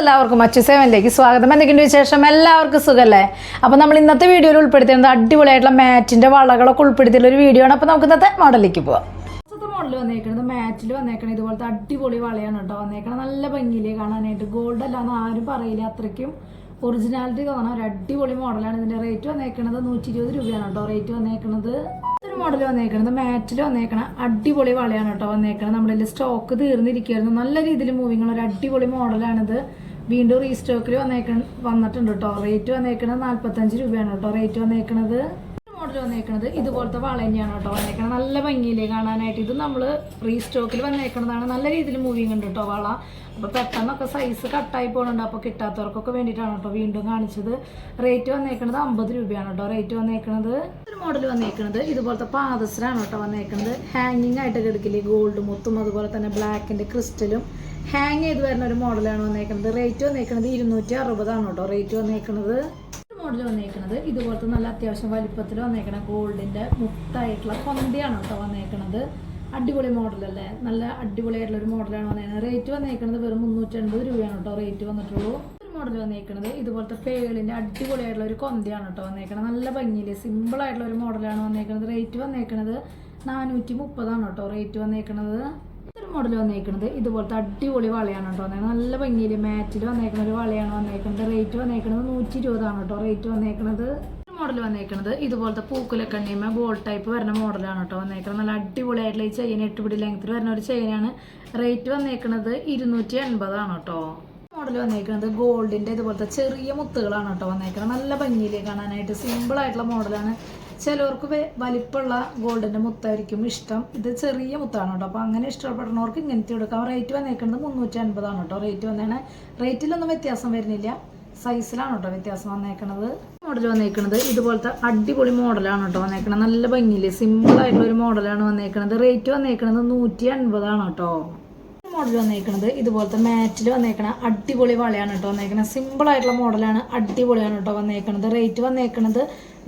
എല്ലാവർക്കും അച്ചു സേവനിലേക്ക് സ്വാഗതം. എന്തൊക്കെയുണ്ട് വിശേഷം? എല്ലാവർക്കും സുഖമല്ലേ അപ്പോൾ നമ്മൾ ഇന്നത്തെ വീഡിയോയിൽ ഉൾപ്പെടുത്തിയിരുന്നത് അടിപൊളിയായിട്ടുള്ള മാറ്റിന്റെ വളകളൊക്കെ ഉൾപ്പെടുത്തിയുള്ള ഒരു വീഡിയോ ആണ്. അപ്പോൾ നമുക്ക് ഇന്നത്തെ മോഡലിലേക്ക് പോവാം. മോഡൽ വന്നേക്കുന്നത് മാറ്റിൽ വന്നേക്കണത് ഇതുപോലത്തെ അടിപൊളി വളയാണ് കേട്ടോ. വന്നേക്കണത് നല്ല ഭംഗിയിലേ കാണാനായിട്ട്. ഗോൾഡ് അല്ലാന്ന് ആരും പറയില്ല. അത്രയ്ക്കും ഒറിജിനാലിറ്റി തോന്നണം ഒരു അടിപൊളി മോഡലാണ് ഇതിന്റെ റേറ്റ് വന്നേക്കണത് നൂറ്റി ഇരുപത് രൂപയാണ് കേട്ടോ. റേറ്റ് വന്നേക്കണത് ഒരു മോഡൽ വന്നേക്കണത് മാറ്റിൽ വന്നേക്കണ അടിപൊളി വളയാണ് കേട്ടോ വന്നേക്കണത്. നമ്മുടെ സ്റ്റോക്ക് തീർന്നിരിക്കുകയായിരുന്നു. നല്ല രീതിയിൽ മൂവിങ്ങുള്ള ഒരു അടിപൊളി മോഡലാണിത് വീണ്ടും റീസ്റ്റോക്കിൽ വന്നേക്കണ വന്നിട്ടുണ്ട് കേട്ടോ റേറ്റ് വന്നേക്കണത് നാൽപ്പത്തഞ്ച് രൂപയാണ് കേട്ടോ റേറ്റ് വന്നേക്കണത് മോഡൽ വന്നേക്കണത് ഇതുപോലത്തെ വള തന്നെയാണ് കേട്ടോ വന്നേക്കണത് നല്ല ഭംഗിയിലേ കാണാനായിട്ട്. ഇത് നമ്മൾ റീസ്റ്റോക്കിൽ വന്നേക്കണതാണ് നല്ല രീതിയിൽ മൂവിങ് ഉണ്ട് കേട്ടോ വള. അപ്പോൾ പെട്ടെന്നൊക്കെ സൈസ് കട്ടായി പോകുന്നുണ്ട് അപ്പോൾ കിട്ടാത്തവർക്കൊക്കെ വേണ്ടിയിട്ടാണ് കേട്ടോ വീണ്ടും കാണിച്ചത്. റേറ്റ് വന്നേക്കണത് അമ്പത് രൂപയാണ് കേട്ടോ റേറ്റ് വന്നേക്കണത് മോഡൽ വന്നേക്കുന്നത് ഇതുപോലത്തെ പാദസരാണ് കേട്ടോ വന്നേക്കുന്നത് ഹാങ്ങിങ് ആയിട്ട് എടുക്കില്ലേ? ഗോൾഡ് മുത്തും അതുപോലെ തന്നെ ബ്ലാക്കിന്റെ ക്രിസ്റ്റലും ഹാങ് ചെയ്ത് വരുന്ന ഒരു മോഡലാണ് വന്നേക്കുന്നത് റേറ്റ് വന്നേക്കുന്നത് ഇരുന്നൂറ്റി അറുപതാണ് കേട്ടോ. റേറ്റ് വന്നേക്കുന്നത് മോഡൽ വന്നേക്കുന്നത് ഇതുപോലത്തെ നല്ല അത്യാവശ്യം വലിപ്പത്തിൽ വന്നേക്കണ ഗോൾഡിന്റെ മുത്തായിട്ടുള്ള പന്തിയാണ് കേട്ടോ വന്നേക്കുന്നത് അടിപൊളി മോഡലല്ലേ നല്ല അടിപൊളിയായിട്ടുള്ള ഒരു മോഡലാണ് വന്നേക്കുന്നത് റേറ്റ് വന്നേക്കുന്നത് വെറും മുന്നൂറ്റി അൻപത് രൂപയാണ് കേട്ടോ. റേറ്റ് വന്നിട്ടുള്ളൂ. മോഡൽ വന്നേക്കണത്. ഇതുപോലത്തെ പേളിന്റെ അടിപൊളിയായിട്ടുള്ള ഒരു കൊന്തയാണ് കേട്ടോ വന്നേക്കണത്. നല്ല ഭംഗിയിൽ സിമ്പിൾ ആയിട്ടുള്ള ഒരു മോഡലാണ് വന്നേക്കുന്നത് റേറ്റ് വന്നേക്കണത് നാനൂറ്റി മുപ്പതാണ് കേട്ടോ റേറ്റ് വന്നേക്കണത്. ഒരു മോഡൽ വന്നേക്കുന്നത് ഇതുപോലത്തെ അടിപൊളി വളയാണ് കേട്ടോ വന്നേക്കുന്നത് നല്ല ഭംഗിയിൽ മാറ്റിൽ വന്നേക്കുന്ന ഒരു വളയാണ് വന്നേക്കുന്നത് റേറ്റ് വന്നേക്കുന്നത് നൂറ്റി ഇരുപതാണ് കേട്ടോ റേറ്റ് വന്നേക്കുന്നത് മോഡൽ വന്നേക്കുന്നത് ഇതുപോലത്തെ പൂക്കുലക്കണ്ണിമ ബോൾ ടൈപ്പ് വരുന്ന മോഡലാണ് കേട്ടോ വന്നേക്കുന്നത് നല്ല അടിപൊളിയായിട്ടുള്ള ഈ ചെയിൻ എട്ടുപിടി ലെങ്ത്തിൽ വരുന്ന ഒരു ചെയിനാണ്. റേറ്റ് വന്നേക്കുന്നത് ഇരുന്നൂറ്റി എൺപതാണ് കേട്ടോ. മോഡൽ വന്നേക്കുന്നത് ഗോൾഡിന്റെ ഇതുപോലത്തെ ചെറിയ മുത്തുകളാണ് കേട്ടോ വന്നേക്കുന്നത് നല്ല ഭംഗിയിൽ കാണാനായിട്ട് സിമ്പിൾ ആയിട്ടുള്ള മോഡലാണ് ചിലവർക്ക് വലിപ്പമുള്ള ഗോൾഡിന്റെ മുത്തായിരിക്കും ഇഷ്ടം. ഇത് ചെറിയ മുത്താണ് കേട്ടോ. അപ്പോൾ അങ്ങനെ ഇഷ്ടപ്പെടുന്നവർക്ക് ഇങ്ങനത്തെ എടുക്കാം. റേറ്റ് വന്നേക്കുന്നത് മുന്നൂറ്റി അൻപതാണ് കേട്ടോ. റേറ്റ് വന്നേണ. റേറ്റിലൊന്നും വ്യത്യാസം വരുന്നില്ല. സൈസിലാണ് കേട്ടോ വ്യത്യാസം വന്നേക്കുന്നത് മോഡൽ വന്നേക്കുന്നത് ഇതുപോലത്തെ അടിപൊളി മോഡലാണ് കേട്ടോ വന്നേക്കുന്നത് നല്ല ഭംഗിയിൽ സിമ്പിൾ ആയിട്ടുള്ള ഒരു മോഡലാണ് വന്നേക്കുന്നത് റേറ്റ് വന്നേക്കുന്നത് നൂറ്റി അൻപതാണ് കേട്ടോ. മോഡൽ വന്നേക്കണത്. ഇതുപോലത്തെ മാറ്റിൽ വന്നേക്കണ അടിപൊളി വളയാണ് കേട്ടോ വന്നേക്കണത്. സിമ്പിൾ ആയിട്ടുള്ള മോഡലാണ് അടിപൊളിയാണ് കേട്ടോ വന്നേക്കണത്. റേറ്റ് വന്നേക്കണത്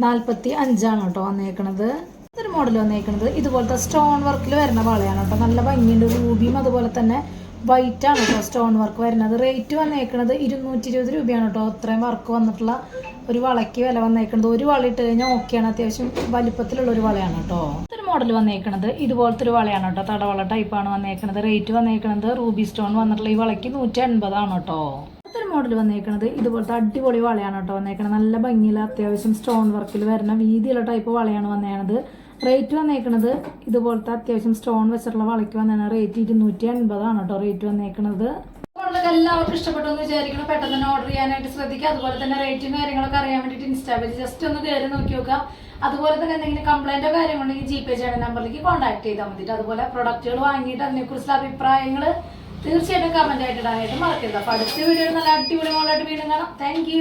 നാൽപ്പത്തി അഞ്ചാണ് കേട്ടോ വന്നേക്കണത്. ഇതൊരു മോഡൽ വന്നേക്കണത്. ഇതുപോലത്തെ സ്റ്റോൺ വർക്കിൽ വരുന്ന വളയാണ് കേട്ടോ. നല്ല ഭംഗിയുണ്ട്. റൂബിയും അതുപോലെ തന്നെ വൈറ്റ് ആണ് കേട്ടോ സ്റ്റോൺ വർക്ക് വരുന്നത്. റേറ്റ് വന്നേക്കണത് ഇരുന്നൂറ്റി ഇരുപത് രൂപയാണ് കേട്ടോ. അത്രയും വർക്ക് വന്നിട്ടുള്ള ഒരു വളയ്ക്ക് വില വന്നേക്കണത്. ഒരു വള ഇട്ട് കഴിഞ്ഞാൽ ഓക്കെയാണ് അത്യാവശ്യം വലിപ്പത്തിലുള്ള ഒരു വളയാണ് കേട്ടോ. മോഡൽ വന്നേക്കണത്. ഇതുപോലത്തെ ഒരു വളയാണ് കേട്ടോ. തടവള ടൈപ്പാണ് വന്നേക്കണത്. റേറ്റ് വന്നേക്കണത് റൂബി സ്റ്റോൺ വന്നിട്ടുള്ള ഈ വളയ്ക്ക് നൂറ്റി അൻപതാണ് കേട്ടോ. അടുത്തൊരു മോഡൽ വന്നേക്കണത്. ഇതുപോലത്തെ അടിപൊളി വളയാണ് കേട്ടോ വന്നേക്കണത്. നല്ല ഭംഗിയിൽ അത്യാവശ്യം സ്റ്റോൺ വർക്കിൽ വരുന്ന വീതിയുള്ള ടൈപ്പ് വളയാണ് വന്നേക്കണത്. റേറ്റ് വന്നേക്കണത് ഇതുപോലത്തെ അത്യാവശ്യം സ്റ്റോൺ വെച്ചിട്ടുള്ള വളയ്ക്ക് വന്നേക്കണ റേറ്റ് ഇരുന്നൂറ്റി അൻപതാണ് കേട്ടോ റേറ്റ് മോഡലൊക്കെ എല്ലാവർക്കും ഇഷ്ടപ്പെട്ടു എന്ന് വിചാരിക്കണം പെട്ടെന്ന് തന്നെ ഓർഡർ ചെയ്യാനായിട്ട് ശ്രദ്ധിക്കുക. അതുപോലെ തന്നെ റേറ്റും കാര്യങ്ങളൊക്കെ അറിയാൻ വേണ്ടിയിട്ട് ഇൻസ്റ്റാ പേജ് ജസ്റ്റ് ഒന്ന് കയറി നോക്കി നോക്കാം അതുപോലെ തന്നെ എന്തെങ്കിലും കംപ്ലൈന്റോ കാര്യങ്ങളുണ്ടെങ്കിൽ ജി പേ ചെയ്യുന്ന നമ്പറിലേക്ക് കോൺടാക്ട് ചെയ്താൽ മതി. അതുപോലെ പ്രൊഡക്റ്റുകൾ വാങ്ങിയിട്ട് അതിനെക്കുറിച്ചുള്ള അഭിപ്രായങ്ങൾ തീർച്ചയായിട്ടും കമന്റ് ആയിട്ട് ഇടാനായിട്ട് മറക്കരുത്. അപ്പൊ അടുത്ത വീഡിയോ നല്ല അടിപൊളി മോളായിട്ട് വീണ്ടും കാണാം. താങ്ക്